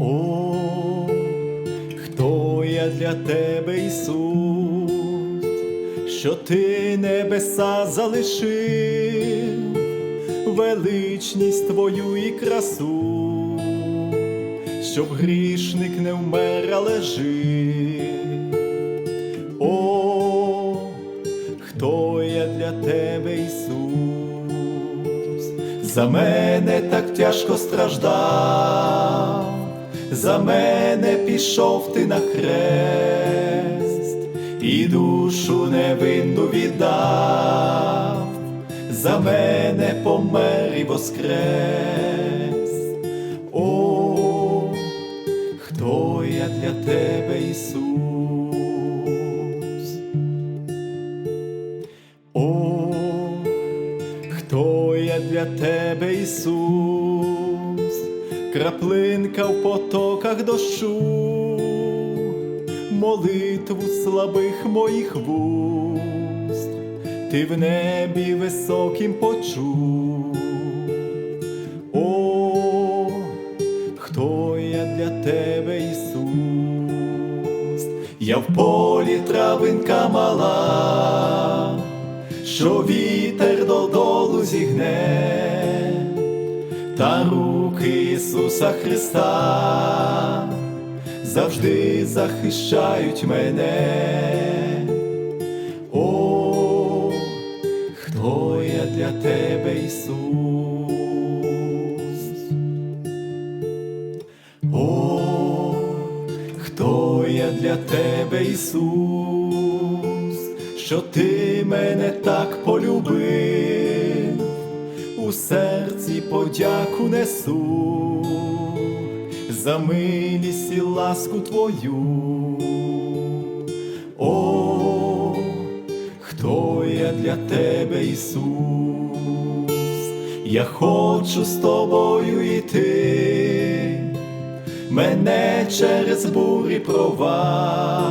О, хто я для тебе, Ісус, що ти небеса залишив, величність твою і красу, щоб грішник не вмер, але жив. Ісус, за мене так тяжко страждав, за мене пішов ти на хрест, і душу невинну віддав, за мене помер і воскрес. О, хто я для тебе, Ісус? Для тебе, Ісус, краплинка в потоках дощу, молитву слабих моїх вуст, ти в небі високим почув. О, хто я для тебе, Ісус, я в полі травинка мала, що вітер додолу зігне, та руки Ісуса Христа завжди захищають мене. О, хто я для тебе, Ісус? О, хто я для тебе, Ісус, що ти мене так полюбив, у серці подяку несу за милість і ласку Твою. О, хто я для тебе, Ісус, я хочу з тобою йти, мене через бурі провадь,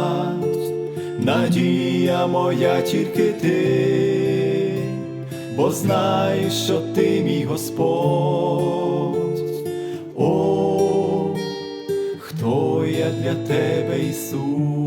надія моя тільки ти, бо знаю, що ти мій Господь. О, хто я для тебе, Ісус?